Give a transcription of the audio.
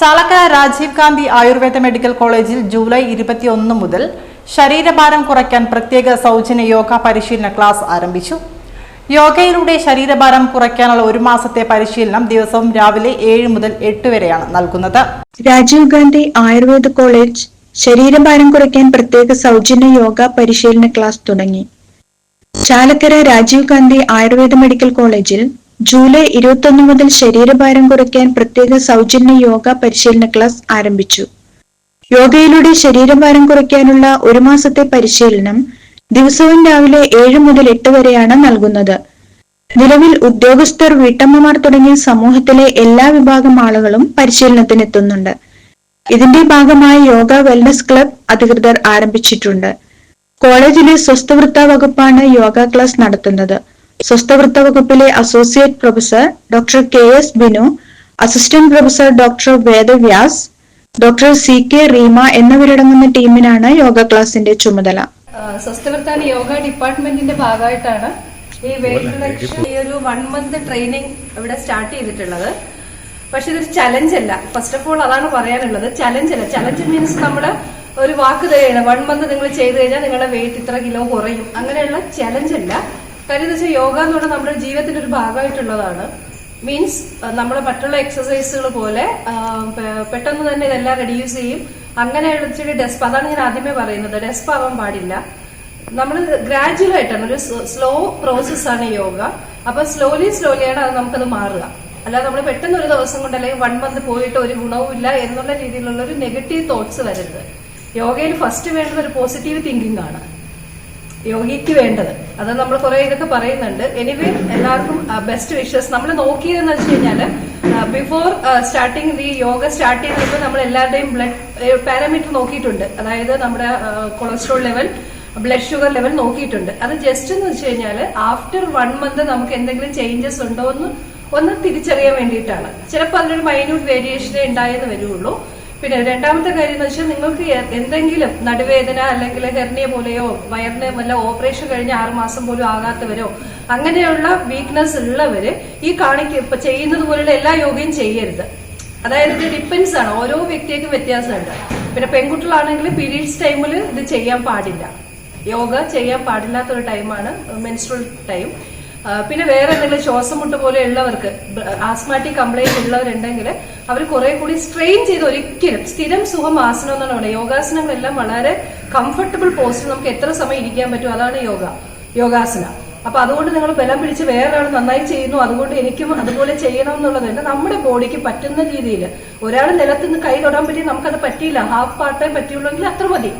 Chalakkara Rajiv Gandhi Ayurveda medical കോളേജിൽ July ഇരുപത്തിയൊന്ന് മുതൽ ശരീരഭാരം കുറയ്ക്കാൻ പ്രത്യേക സൗജന്യ യോഗ പരിശീലന ക്ലാസ് ആരംഭിച്ചു. യോഗയിലൂടെ ശരീരഭാരം കുറയ്ക്കാനുള്ള ഒരു മാസത്തെ പരിശീലനം ദിവസവും രാവിലെ ഏഴ് മുതൽ എട്ട് വരെയാണ് നൽകുന്നത്. രാജീവ് ഗാന്ധി ആയുർവേദ കോളേജ് ശരീരഭാരം കുറയ്ക്കാൻ പ്രത്യേക സൗജന്യ യോഗ പരിശീലന ക്ലാസ് തുടങ്ങി. ചാലക്കര രാജീവ് ഗാന്ധി ആയുർവേദ മെഡിക്കൽ കോളേജിൽ ജൂലൈ ഇരുപത്തൊന്ന് മുതൽ ശരീരഭാരം കുറയ്ക്കാൻ പ്രത്യേക സൗജന്യ യോഗ പരിശീലന ക്ലാസ് ആരംഭിച്ചു. യോഗയിലൂടെ ശരീരഭാരം കുറയ്ക്കാനുള്ള ഒരു മാസത്തെ പരിശീലനം ദിവസവും രാവിലെ ഏഴ് മുതൽ എട്ട് വരെയാണ് നൽകുന്നത്. നിലവിൽ ഉദ്യോഗസ്ഥർ വീട്ടമ്മമാർ തുടങ്ങിയ സമൂഹത്തിലെ എല്ലാ വിഭാഗം ആളുകളും പരിശീലനത്തിനെത്തുന്നുണ്ട്. ഇതിന്റെ ഭാഗമായി യോഗ വെൽനസ് ക്ലബ് അധികൃതർ ആരംഭിച്ചിട്ടുണ്ട്. കോളേജിലെ സ്വസ്ഥവൃത്ത വകുപ്പാണ് യോഗ ക്ലാസ് നടത്തുന്നത്. സ്വസ്ഥവൃത്ത വകുപ്പിലെ associate professor doctor K S Binu assistant professor doctor Vedavyas doctor C K Reema എന്നിവരടങ്ങുന്ന ടീമിനാണ് യോഗ ക്ലാസിന്റെ ചുമതല. സ്വസ്ഥവർത്താന യോഗ ഡിപ്പാർട്ട്മെന്റിന്റെ ഭാഗമായിട്ടാണ് ഈ വെയിറ്റ് റിഡക്ഷൻ ഈ ഒരു വൺ മന്ത് ട്രെയിനിങ് ഇവിടെ സ്റ്റാർട്ട് ചെയ്തിട്ടുള്ളത്. പക്ഷെ ഇതൊരു ചലഞ്ച് അല്ല. ഫസ്റ്റ് ഓഫ് ഓൾ അതാണ് പറയാനുള്ളത്. ചലഞ്ച് അല്ല. ചലഞ്ച് മീൻസ് നമ്മുടെ ഒരു വാക്ക് തരികയാണ്. വൺ മന്ത് നിങ്ങൾ ചെയ്ത് കഴിഞ്ഞാൽ നിങ്ങളുടെ വെയിറ്റ് ഇത്ര കിലോ കുറയും. അങ്ങനെയുള്ള ചലഞ്ച് അല്ല. കാര്യം വെച്ചാൽ യോഗ എന്ന് പറഞ്ഞാൽ നമ്മുടെ ജീവിതത്തിന്റെ ഒരു ഭാഗമായിട്ടുള്ളതാണ്. മീൻസ് നമ്മൾ മറ്റുള്ള എക്സസൈസുകൾ പോലെ പെട്ടെന്ന് തന്നെ ഇതെല്ലാം റെഡ്യൂസ് ചെയ്യും. അങ്ങനെ വെച്ചിട്ട് ഡെസ്പ് അതാണ് ഞാൻ ആദ്യമേ പറയുന്നത്. ഡെസ്പ് ആവാൻ പാടില്ല. നമ്മൾ ഗ്രാജുവൽ ആയിട്ടാണ് ഒരു സ്ലോ പ്രോസസ് ആണ് യോഗ. അപ്പൊ സ്ലോലി സ്ലോലിയാണ് അത് നമുക്കത് മാറുക. അല്ലാതെ നമ്മൾ പെട്ടെന്ന് ഒരു ദിവസം കൊണ്ട് അല്ലെങ്കിൽ വൺ മന്ത് പോയിട്ട് ഒരു ഗുണവും ഇല്ല എന്നുള്ള രീതിയിലുള്ള ഒരു നെഗറ്റീവ് തോട്ട്സ് വരരുത്. യോഗയിൽ ഫസ്റ്റ് വേണ്ടത് ഒരു പോസിറ്റീവ് തിങ്കിങ് ആണ്. യോഗിക്ക് വേണ്ടത്. അത് നമ്മൾ കുറെ ഇതൊക്കെ പറയുന്നുണ്ട്. എനിവേ എല്ലാവർക്കും ബെസ്റ്റ് വിഷസ് നമ്മൾ നോക്കിയതെന്ന് വെച്ച് കഴിഞ്ഞാൽ ബിഫോർ സ്റ്റാർട്ടിങ് ഈ യോഗ സ്റ്റാർട്ട് ചെയ്യുന്നപ്പോൾ നമ്മൾ എല്ലാവരുടെയും ബ്ലഡ് പാരാമീറ്റർ നോക്കിയിട്ടുണ്ട്. അതായത് നമ്മുടെ cholesterol level blood sugar level നോക്കിയിട്ടുണ്ട്. അത് ജസ്റ്റ് എന്ന് വെച്ച് കഴിഞ്ഞാൽ ആഫ്റ്റർ വൺ മന്ത് നമുക്ക് എന്തെങ്കിലും ചേഞ്ചസ് ഉണ്ടോ എന്ന് ഒന്ന് തിരിച്ചറിയാൻ വേണ്ടിയിട്ടാണ്. ചിലപ്പോൾ അതിനൊരു മൈന്യൂട്ട് വേരിയേഷനേ ഉണ്ടായെന്ന് വരുള്ളൂ പിന്നെ രണ്ടാമത്തെ കാര്യം എന്ന് വെച്ചാൽ നിങ്ങൾക്ക് എന്തെങ്കിലും നടുവേദന അല്ലെങ്കിൽ ഹെർണിയ പോലെയോ വയറിന് വല്ല ഓപ്പറേഷൻ കഴിഞ്ഞ ആറുമാസം പോലും ആകാത്തവരോ അങ്ങനെയുള്ള വീക്ക്നെസ് ഉള്ളവര് ഈ കാണിക്ക ഇപ്പൊ ചെയ്യുന്നത് പോലുള്ള എല്ലാ യോഗയും ചെയ്യരുത്. അതായത് ഇത് ഡിപ്പെൻസ് ആണ്. ഓരോ വ്യക്തിക്കും വ്യത്യാസമുണ്ട്. പിന്നെ പെൺകുട്ടികളാണെങ്കിൽ പീരീഡ്സ് ടൈമിൽ ഇത് ചെയ്യാൻ പാടില്ല. യോഗ ചെയ്യാൻ പാടില്ലാത്തൊരു ടൈമാണ് മെൻസ്ട്രൽ ടൈം പിന്നെ വേറെ എന്തെങ്കിലും ശ്വാസം മുട്ട് പോലെ ഉള്ളവർക്ക് ആസ്മാറ്റിക് കംപ്ലൈന്റ് ഉള്ളവരുണ്ടെങ്കിൽ അവർ കുറെ കൂടി സ്ട്രെയിൻ ചെയ്ത് ഒരിക്കലും സ്ഥിരം സുഖം ആസനം എന്നാണ് പറയുന്നത്. യോഗാസനങ്ങളെല്ലാം വളരെ കംഫർട്ടബിൾ പോസ്റ്റിൽ നമുക്ക് എത്ര സമയം ഇരിക്കാൻ പറ്റും അതാണ് യോഗ. യോഗാസന. അപ്പൊ അതുകൊണ്ട് നിങ്ങൾ ബലം പിടിച്ച് വേറൊരാൾ നന്നായി ചെയ്യുന്നു അതുകൊണ്ട് എനിക്കും അതുപോലെ ചെയ്യണം എന്നുള്ളതല്ല നമ്മുടെ ബോഡിക്ക് പറ്റുന്ന രീതിയിൽ ഒരാൾ നിലത്ത് നിന്ന് കൈ തൊടാൻ പറ്റി നമുക്കത് പറ്റിയില്ല. ഹാഫ് പാർട്ട് പാർട്ടേ പറ്റിയുള്ളെങ്കിൽ അത്ര മതി.